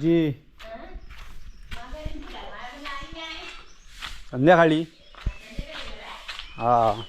जी. संध्याकाळी. हा.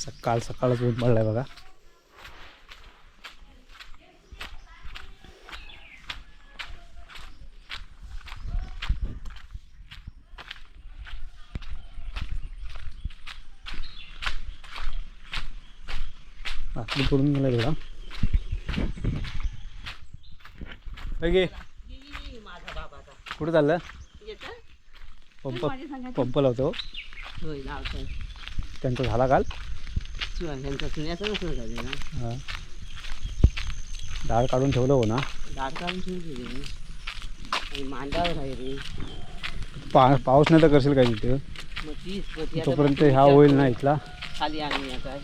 सकाळ सकाळच ऊन पडलाय बघा. आपली पडून गेला एवढा गे कुठं चाललं? पंप पंप लावतो हो. त्यांचा झाला काल? शिवांच्या डाळ काढून ठेवलं हो ना. डाळ काढून ठेवली रे मांडावर पा पाऊस नाही तर करशील काय तिथे? तोपर्यंत ह्या होईल ना इथला. खाली आणि काय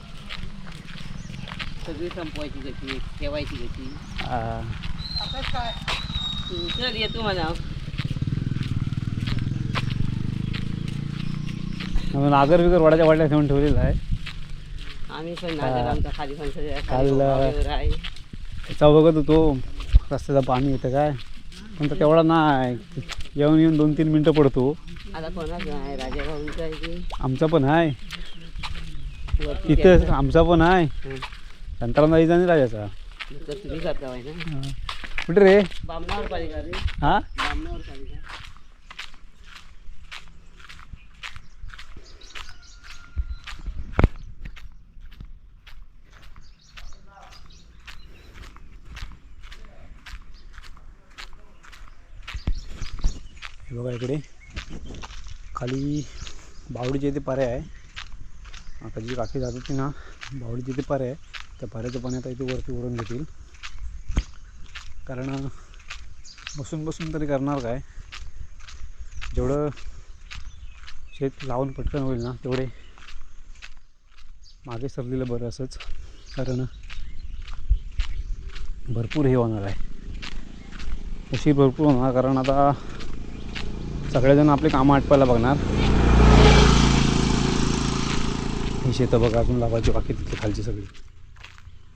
सगळी संपवायची कशी ठेवायची कशी हा. चल येतो म्हणा मग. नागर बिगर वडाच्या वाड्या ठेवून ठेवलेला आहे. आम्ही पण नागर. आमचा खाली पण सगळ्या त्याचा बघत होतो रस्त्याचं पाणी येतं काय? पण तो तेवढा नाही. येऊन येऊन दोन तीन मिनटं पडतो. आता कोणाचं आहे? राजा भाऊंचं आहे की? आमचा पण आहे. तिथं. आमचा पण आहे. संताराम जायचा आणि राजाचा. तर तुम्ही करता आहे ना हा. कुठे रे? बामणावर पालिका रे हा? बामणावर पालिका हे बघा इकडे. खाली बावडीचे इथे पर्याय आहे आता जी काकी जात होती ना बावडीचे इथे पर्याय आहे. त्या पाऱ्याचं पाण्यात आहे ते वरती उडून घेतील. कारण बसून बसून तरी करणार काय? जेवढं शेत लावून पटकन होईल ना तेवढे मागे सरलेलं बरं असंच. कारण भरपूर हे होणार आहे. उशीर भरपूर होणार कारण आता सगळेजण आपले कामं आटपायला बघणार. ही शेतं बघा अजून लावायची बाकी तिथली खालची सगळी.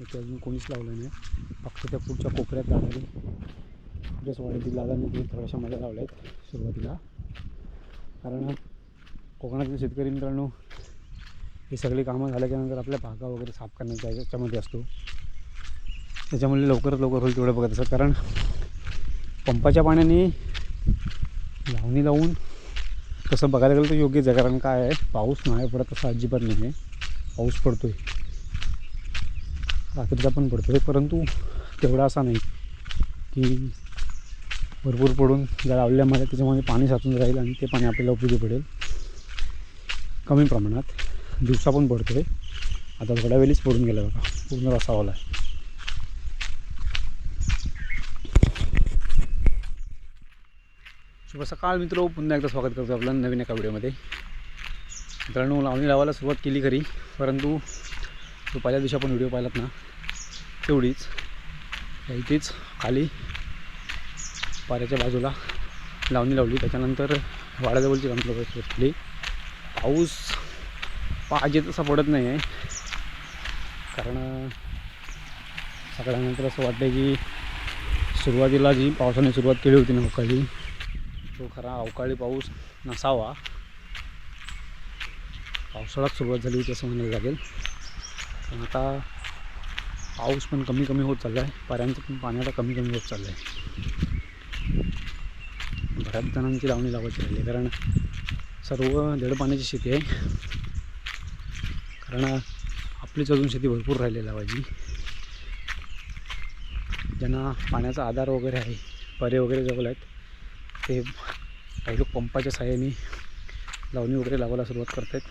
इथे अजून कोणीच लावलं नाही. फक्त त्या पुढच्या कोपऱ्यात झाडाने जस वाढीतील दादाने तिथे थोड्याशा मध्ये लावल्या आहेत सुरुवातीला. कारण कोकणातील शेतकरी मित्रांनो ही सगळी कामं झाल्याच्यानंतर आपल्या भागा वगैरे साफ करण्याच्या याच्यामध्ये असतो. त्याच्यामुळे लवकरात लवकर होईल तेवढं बघत असतात कारण पंपाच्या पाण्याने लावणी लावून तसं बघायला गेलं तर योग्यच आहे कारण काय आहे? पाऊस नाही पडत तसा अजिबात नाही आहे पाऊस पडतो आहे रात्रीचा पण पडतो आहे परंतु तेवढा असा नाही की भरपूर पडून ज्या लावल्यामध्ये त्याच्यामध्ये पाणी साचून राहील आणि ते पाणी आपल्याला उपयोगी पडेल. कमी प्रमाणात. दिवसा पण पडतो आहे आता थोड्या वेळीच पडून गेला बघा. पूर्ण रसावाला आहे. शुभ सकाळ मित्र. पुन्हा एकदा स्वागत करतो आपलं नवीन एका व्हिडिओमध्ये. मित्रांनो लावणी लावायला सुरुवात केली खरी परंतु तो पहिल्या दिवशी आपण व्हिडिओ पाहिलात ना तेवढीच. इथेच खाली पाऱ्याच्या बाजूला लावणी लावली. त्याच्यानंतर वाड्याजवळची कामं बसली. पाऊस पाहिजे तसा पडत नाही आहे कारण सगळ्यानंतर असं वाटतं की सुरुवातीला जी पावसाने सुरुवात केली होती ना अवकाळी तो खरा अवकाळी पाऊस नसावा. पावसाळ्यात सुरुवात झाली होती असं म्हणायला लागेल. पण आता पाऊस पण कमी कमी होत चालला आहे पाऱ्यांचं पण पाणी आता कमी कमी होत चाललं आहे बऱ्याच जणांची लावणी लावायची राहिली आहे. कारण सर्व जड पाण्याची शेती आहे. कारण आपलीच अजून शेती भरपूर राहिली लावायची ज्यांना पाण्याचा आधार वगैरे आहे परे वगैरे जवळ आहेत ते काही लोक पंपाच्या साहाय्याने लावणी वगैरे लावायला सुरुवात करत आहेत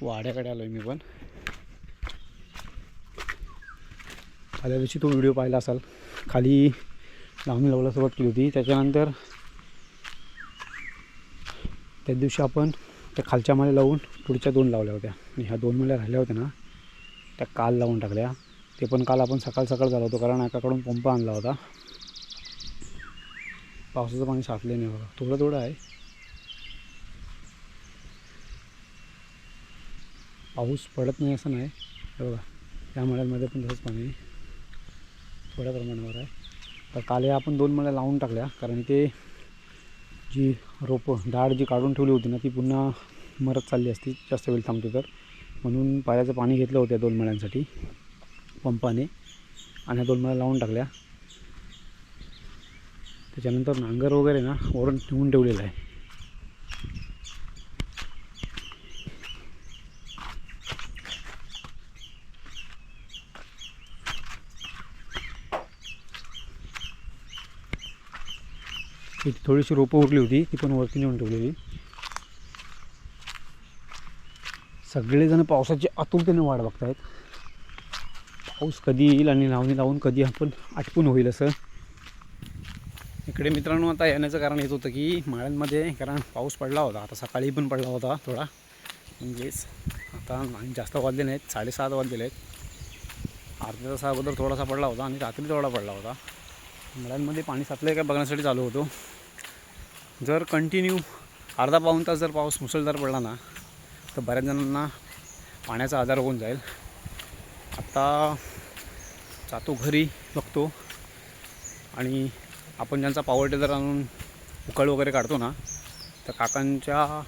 वाड्याकडे आलो आहे मी पण. आल्या दिवशी तो व्हिडिओ पाहिला असाल. खाली लावणी लावायला केली होती. त्याच्यानंतर त्या दिवशी आपण त्या खालच्या माल्या लावून पुढच्या दोन लावल्या होत्या. आणि ह्या दोन माल्या राहिल्या होत्या ना त्या काल लावून टाकल्या. ते पण काल आपण सकाळ सकाळ झालो होतो कारण एकाकडून पंप आणला होता. पावसाचं पाणी साचले नाही बघा. थोडं थोडं आहे. पाऊस पडत नाही असं नाही. हे बघा त्या मळ्यांमध्ये पण तसंच पाणी थोड्या प्रमाणावर आहे. तर काल या आपण दोन मळ्या लावून टाकल्या कारण ते जी रोपं डाळ जी काढून ठेवली होती ना ती पुन्हा मरत चालली असती जास्त वेळ थांबते तर. म्हणून पायाचं पाणी घेतलं होतं या दोन मळ्यांसाठी पंपाने. आणि दोन मळ्या लावून टाकल्या. त्याच्यानंतर नांगर वगैरे ना वरून ठेवून ठेवलेलं आहे इथे थोडीशी रोपं उरली होती ती पण वरती नेऊन ठेवलेली. सगळेजण पावसाची आतुरतेने वाट बघतायत. पाऊस कधी येईल आणि लावणी लावून कधी आपण आटपून होईल असं. इकडे मित्रांनो आता येण्याचं कारण हेच होतं की माळ्यांमध्ये कारण पाऊस पडला होता. आता सकाळी पण पडला होता थोडा. म्हणजेच आता नाही जास्त वाजले नाहीत साडेसात वाजलेले आहेत. अर्ध्या तासा अगोदर थोडासा पडला होता आणि रात्री थोडा पडला होता. मळ्यांमध्ये पाणी साचलं का बघण्यासाठी चालू होतो. जर कंटिन्यू अर्धा पाऊण तास जर पाऊस मुसळधार पडला ना तर बऱ्याच जणांना पाण्याचा आजार होऊन जाईल. आत्ता जातो घरी बघतो. आणि आपण ज्यांचा पॉवर टेलर आणून उकळ वगैरे काढतो ना तर काकांच्या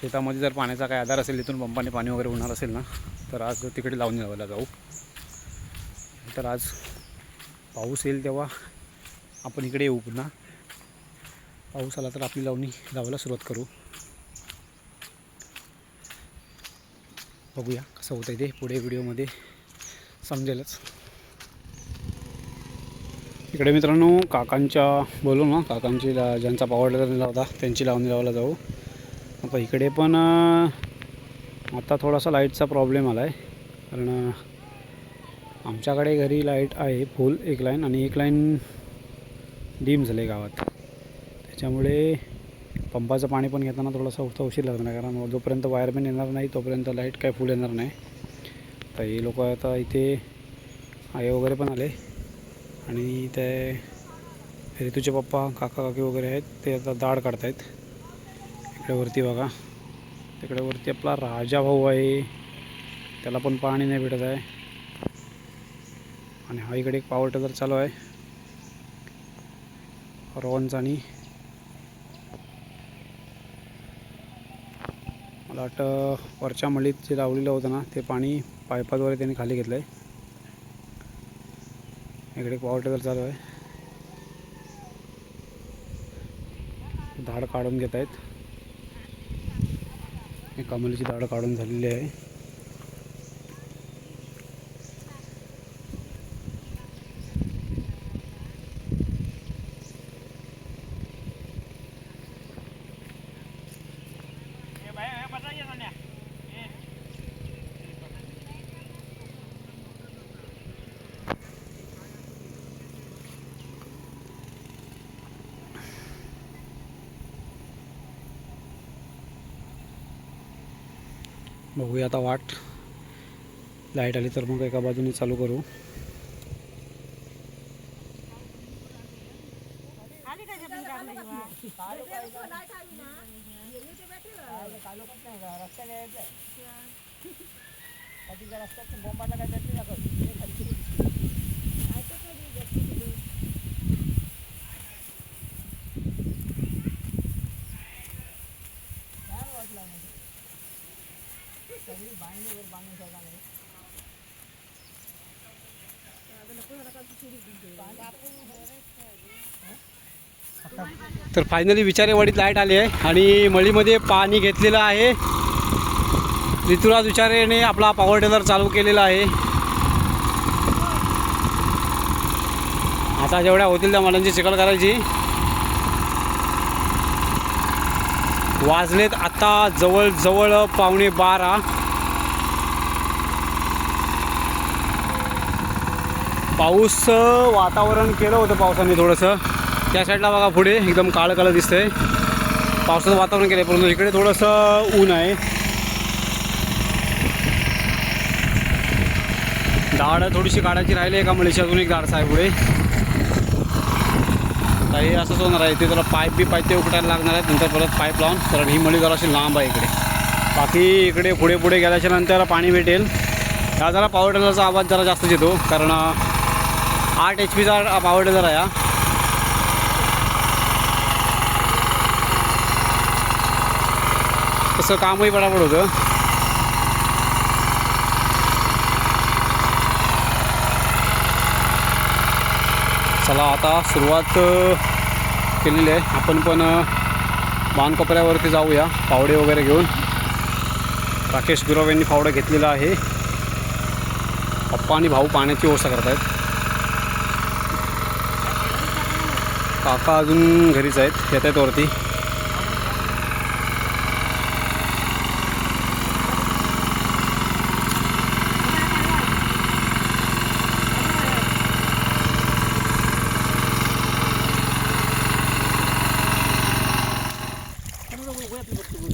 शेतामध्ये जर पाण्याचा काही आधार असेल तिथून पंपाने पाणी वगैरे होणार असेल ना तर आज तिकडे लावून लावायला जाऊ. तर आज पाऊस येईल तेव्हा आपण इकडे येऊ पुन्हा. पाऊस आला तर आपली लावणी लावायला सुरुवात करू. बघूया कसं होतं ते पुढे व्हिडिओमध्ये समजेलच. इकडे मित्रांनो काकांच्या बोलू ना काकांची ला ज्यांचा पावर होता त्यांची लावणी लावायला जाऊ. आता इकडे पण आता थोडासा लाईटचा प्रॉब्लेम आला आहे कारण आमच्याकडे घरी लाइट आहे फुल एक लाईन आणि एक लाईन डीम झालं आहे गावात. त्याच्यामुळे पंपाचं पाणी पण घेताना थोडासा उठता उशीर लागणार कारण जोपर्यंत वायरमॅन येणार नाही तोपर्यंत लाइट काय फुल येणार नाही. तर हे लोक आता इथे आई वगैरे पण आले. आणि ते ऋतूचे पप्पा काका काकी वगैरे आहेत ते आता दाढ काढतायत. इकडे वरती बघा. तिकडे वरती आपला राजा भाऊ आहे. त्याला पण पाणी नाही भेटत आहे. आणि हा इकडे एक पावर टेलर चालू आहे. रोहनचा आणि मला वाटतं वरच्या मळीत जे लावलेलं होतं ना ते पाणी पायपाद्वारे त्यांनी खाली घेतलं आहे इकडे पॉवर टेलर चालू आहे. धाड काढून घेत आहेत कमलीची धाड काढून झालेली आहे. बघूया आता वाट. लाइट आली तर मग एका बाजूने चालू करू. तर फायनली विचारेवाडीत लाइट आली आहे आणि मळीमध्ये पाणी घेतलेलं आहे. ऋतुराज विचारेने आपला पॉवर टेलर चालू केलेला आहे. आता जेवढ्या होतील त्या मलांची चिकल करायची. वाजलेत आत्ता जवळजवळ पावणे बारा. पाऊस वातावरण केलं होतं पावसाने थोडंसं. त्या साईडला बघा पुढे एकदम काळं काळं दिसतंय. पावसाचं वातावरण केलं आहे परंतु इकडे थोडंसं ऊन आहे. दाढ थोडीशी काढायची राहिली एका मळीची एक दाडसा आहे पुढे. काही असंच होणार आहे ते जरा पाईप बी पाईप ते उकटायला लागणार आहेत नंतर परत पाईप लावून कारण ही मळी जराशी लांब आहे इकडे. बाकी इकडे पुढे पुढे गेल्याच्यानंतर पाणी भेटेल. हा जरा पावर टेलरचा आवाज जरा जास्तच येतो कारण आठ एच पीचा पॉवर टेलर आहे हा. तसं कामही पटापट होतं. चला आता सुरुवात केलेली आहे. आपण पण अ, जाऊया फावडे वगैरे घेऊन. राकेश गुरव यांनी फावडं घेतलेला आहे. पप्पा आणि भाऊ पाण्याची व्यवस्था करत आहेत काका अजून घरीच आहेत येत आहेत वरती.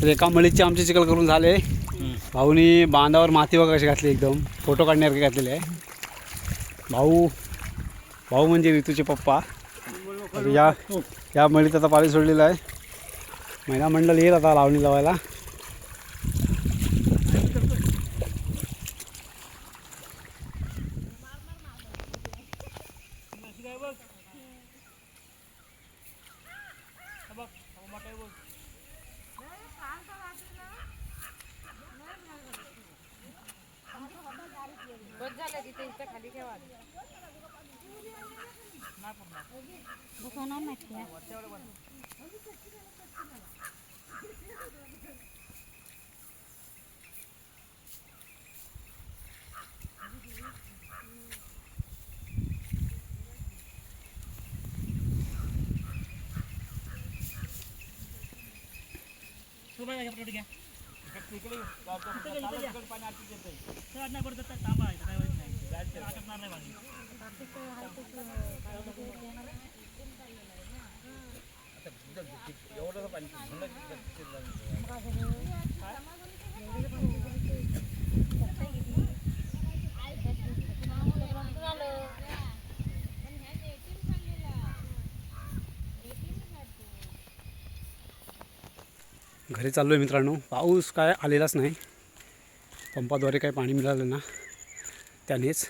तर एका मळीची आमची चिकल करून झाले. भाऊनी बांधावर माती वगैरे अशी घातली एकदम. फोटो काढण्यासारखे घातलेले आहे. भाऊ भाऊ म्हणजे ऋतूचे पप्पा. तर या या मळीत आता पाणी सोडलेलं आहे. महिला मंडळ येईल आता लावणी लावायला. दुकाना माहिती पाणी आटपून येत नाही तांबा आहे काय वाटत नाही आटपणार नाही पाणी घरी चाललो आहे मित्रांनो. पाऊस काय आलेलाच नाही. पंपाद्वारे काही पाणी मिळालं ना त्यानेच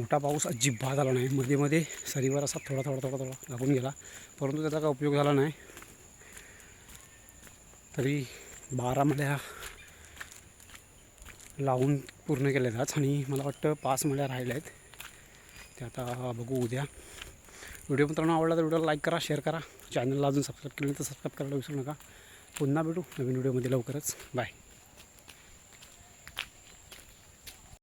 मोठा पाऊस अजिबात आला नाही. मध्ये मध्ये सरीवर असा थोडा थोडा थोडा थोडा लागून गेला. परंतु त्याचा काय उपयोग झाला नाही. तरी बारा मळ्या लावून पूर्ण केल्या आहेत आणि मला वाटतं पाच मळ्या राहिल्या आहेत. ते आता बघू उद्या. व्हिडिओ मित्रांनो आवडला तर व्हिडिओला लाईक करा शेअर करा. चॅनलला अजून सबस्क्राईब केलं तर सबस्क्राईब करायला विसरू नका. पुन्हा भेटू नवीन व्हिडिओमध्ये लवकरच. बाय